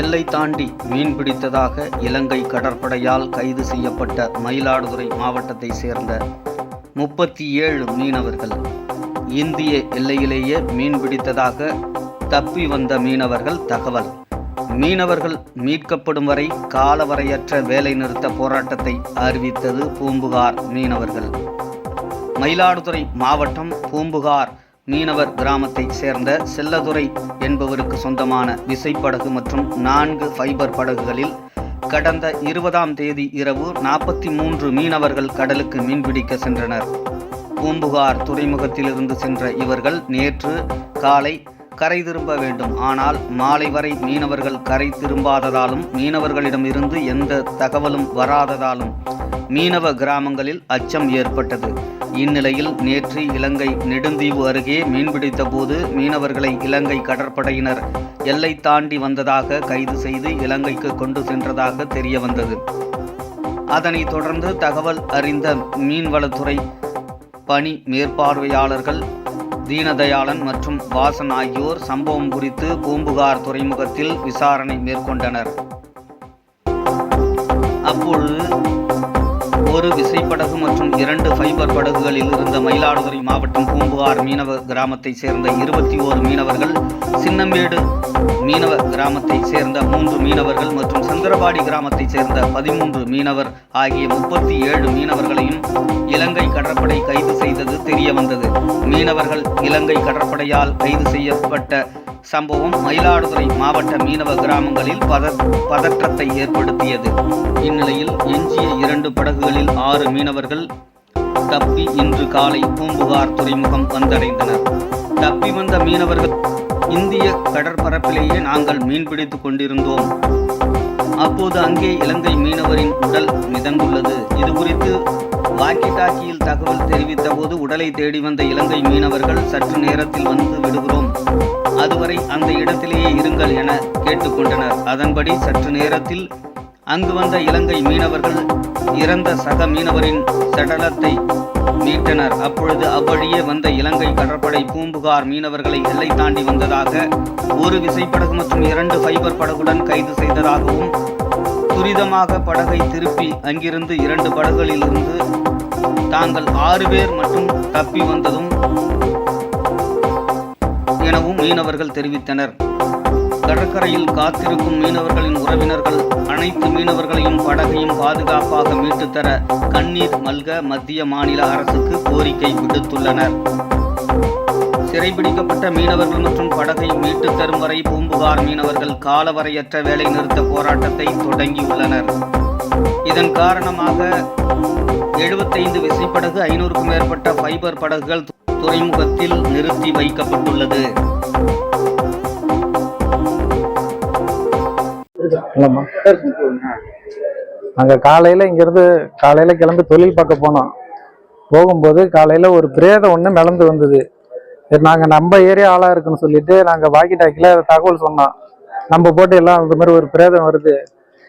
எல்லை தாண்டி மீன் பிடித்ததாக இலங்கை கடற்படையால் கைது செய்யப்பட்ட மயிலாடுதுறை மாவட்டத்தை சேர்ந்த முப்பத்தி ஏழு மீனவர்கள். இந்திய எல்லையிலேயே மீன் பிடித்ததாக தப்பி வந்த மீனவர்கள் தகவல். மீனவர்கள் மீட்கப்படும் வரை காலவரையற்ற வேலைநிறுத்த போராட்டத்தை அறிவித்தது பூம்புகார் மீனவர்கள். மயிலாடுதுறை மாவட்டம் பூம்புகார் மீனவர் கிராமத்தைச் சேர்ந்த செல்லதுரை என்பவருக்கு சொந்தமான விசைப்படகு மற்றும் நான்கு ஃபைபர் படகுகளில் கடந்த இருபதாம் தேதி இரவு நாற்பத்தி மூன்று மீனவர்கள் கடலுக்கு மீன்பிடிக்க சென்றனர். பூம்புகார் துறைமுகத்திலிருந்து சென்ற இவர்கள் நேற்று காலை கரை திரும்ப வேண்டும். ஆனால் மாலை வரை மீனவர்கள் கரை திரும்பாததாலும் மீனவர்களிடமிருந்து எந்த தகவலும் வராததாலும் மீனவ கிராமங்களில் அச்சம் ஏற்பட்டது. இந்நிலையில் நேற்று இலங்கை நெடுந்தீவு அருகே மீன்பிடித்த போது மீனவர்களை இலங்கை கடற்படையினர் எல்லை தாண்டி வந்ததாக கைது செய்து இலங்கைக்கு கொண்டு சென்றதாக தெரிய வந்தது அதனைத் தொடர்ந்து தகவல் அறிந்த மீன்வளத்துறை பணி மேற்பார்வையாளர்கள் தீனதயாளன் மற்றும் வாசன் ஆகியோர் சம்பவம் குறித்து பூம்புகார் துறைமுகத்தில் விசாரணை மேற்கொண்டனர். அப்பொழுது ஒரு விசைப்படகு மற்றும் இரண்டு ஃபைபர் படகுகளில் இருந்த மயிலாடுதுறை மாவட்டம் பூம்புகார் மீனவ கிராமத்தைச் சேர்ந்த இருபத்தி ஓரு மீனவர்கள் சின்னமேடு மீனவ கிராமத்தைச் சேர்ந்த மூன்று மீனவர்கள் மற்றும் சந்திரபாடி கிராமத்தைச் சேர்ந்த பதிமூன்று மீனவர் ஆகிய முப்பத்தி ஏழு மீனவர்களையும் இலங்கை கடற்படை கைது செய்தது தெரியவந்தது மீனவர்கள் இலங்கை கடற்படையால் கைது செய்யப்பட்ட சம்பவம் மயிலாடுதுறை மாவட்ட மீனவ கிராமங்களில் பத பதற்றத்தை ஏற்படுத்தியது. இந்நிலையில் எஞ்சிய இரண்டு படகுகளில் ஆறு மீனவர்கள் தப்பி இன்று காலை பூம்புகார் துறைமுகம் வந்தடைந்தனர். தப்பி வந்த மீனவர்கள் இந்திய கடற்பரப்பிலேயே நாங்கள் மீன்பிடித்துக் கொண்டிருந்தோம். அப்போது அங்கே இலங்கை மீனவரின் உடல் மிதந்துள்ளது. இது குறித்து வாக்கி டாக்கியில் தகவல் தெரிவித்த போது உடலை தேடி வந்த இலங்கை மீனவர்கள் சற்று நேரத்தில் வந்து விடுகிறோம். அதுவரை அந்த இடத்திலேயே இருங்கள் என கேட்டுக்கொண்டனர் அதன்படி சற்று நேரத்தில் அங்கு வந்த இலங்கை மீனவர்கள் இறந்த சக மீனவரின் சடலத்தை மீட்டனர். அப்பொழுது அவ்வழியே வந்த இலங்கை கடற்படை பூம்புகார் மீனவர்களை எல்லை தாண்டி வந்ததாக ஒரு விசைப்படகு மற்றும் இரண்டு ஃபைபர் படகுடன் கைது செய்ததாகவும் துரிதமாக படகை திருப்பி அங்கிருந்து இரண்டு படகுகளிலிருந்து தாங்கள் ஆறு பேர் மட்டும் தப்பி வந்ததும் எனவும் மீனவர்கள் தெரிவித்தனர். கடற்கரையில் காத்திருக்கும் மீனவர்களின் உறவினர்கள் அனைத்து மீனவர்களையும் படகையும் பாதுகாப்பாக மீட்டு தர கண்ணீர் மல்க மத்திய மாநில அரசுக்கு கோரிக்கை விடுத்துள்ளனர். சிறைபிடிக்கப்பட்ட மீனவர்கள் மற்றும் படகை மீட்டு தரும் வரை பூம்புகார் மீனவர்கள் காலவரையற்ற வேலை நிறுத்த போராட்டத்தை தொடங்கியுள்ளனர். இதன் காரணமாக எழுபத்தைந்து விசைப்படகு ஐநூறுக்கும் மேற்பட்ட ஃபைபர் படகுகள் துறைமுகத்தில் நிறுத்தி வைக்கப்பட்டுள்ளது. இல்லைம்மா நாங்கள் காலையில் இங்கேருந்து காலையில் கிளம்பி தொழில் பார்க்க போனோம். போகும்போது காலையில் ஒரு பிரேதம் ஒன்று மிளந்து வந்தது. சரி நாங்கள் நம்ம ஏரியா ஆளாக இருக்குன்னு சொல்லிட்டு நாங்கள் வாக்கி டாக்கில் தகவல் சொன்னோம். நம்ம போட்டு எல்லாம் இந்த மாதிரி ஒரு பிரேதம் வருது.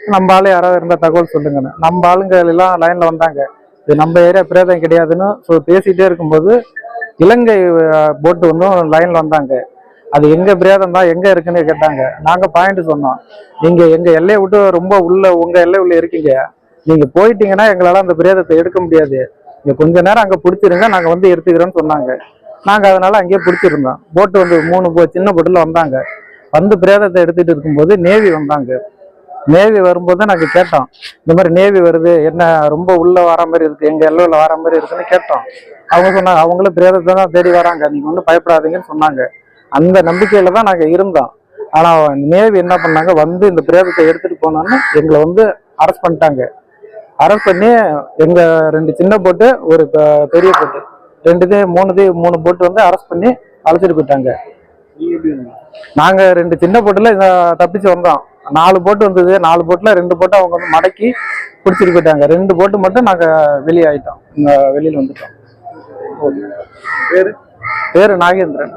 நம்ம ஆளு யாராவது இருந்தால் தகவல் சொல்லுங்கன்னு. நம்ம ஆளுங்க எல்லாம் லைனில் வந்தாங்க. இது நம்ம ஏரியா பிரேதம் கிடையாதுன்னு ஸோ பேசிகிட்டே இருக்கும்போது இலங்கை போட்டு ஒன்றும் லைனில் வந்தாங்க. அது எங்க பிரேதம் தான் எங்க இருக்குன்னு கேட்டாங்க. நாங்க பாயிண்ட் சொன்னோம். நீங்க எங்க எல்லையை விட்டு ரொம்ப உள்ள உங்க எல்லை உள்ள இருக்கீங்க. நீங்க போயிட்டீங்கன்னா எங்களால அந்த பிரேதத்தை எடுக்க முடியாது. நீங்க கொஞ்ச நேரம் அங்க பிடிச்சிருங்க நாங்க வந்து எடுத்துக்கிறோம்னு சொன்னாங்க. நாங்க அதனால அங்கேயே பிடிச்சிருந்தோம். போட்டு வந்து மூணு போ- சின்ன போட்டுல வந்தாங்க. வந்து பிரேதத்தை எடுத்துட்டு இருக்கும்போது நேவி வந்தாங்க. நேவி வரும்போது நாங்க கேட்டோம் இந்த மாதிரி நேவி வருது என்ன ரொம்ப உள்ள வர மாதிரி இருக்கு எங்க எல்லையில வர மாதிரி இருக்குன்னு கேட்டோம். அவங்க சொன்னாங்க அவங்களும் பிரேதத்தை தான் தேடி வராங்க நீங்க ஒன்றும் பயப்படாதீங்கன்னு சொன்னாங்க. அந்த நம்பிக்கையில தான் நாங்க இருந்தோம். ஆனா நேவி என்ன பண்ணாங்க? வந்து இந்த பிரேதத்தை எடுத்துட்டு போனோன்னு எங்களை வந்து அரெஸ்ட் பண்ணிட்டாங்க. அரெஸ்ட் பண்ணி எங்க ரெண்டு சின்ன போட்டு ஒரு பெரிய போட்டு ரெண்டுது மூணுது மூணு போட்டு வந்து அரெஸ்ட் பண்ணி அழைச்சிட்டு போயிட்டாங்க. நாங்க ரெண்டு சின்ன போட்டுல தப்பிச்சு வந்தோம். நாலு போட்டு வந்தது. நாலு போட்டில் ரெண்டு போட்டு அவங்க வந்து மடக்கி பிடிச்சிட்டு போயிட்டாங்க. ரெண்டு போட்டு மட்டும் நாங்கள் வெளியே ஆயிட்டோம். இங்கே வெளியில் வந்துட்டோம். பேரு? பேர் நாகேந்திரன்.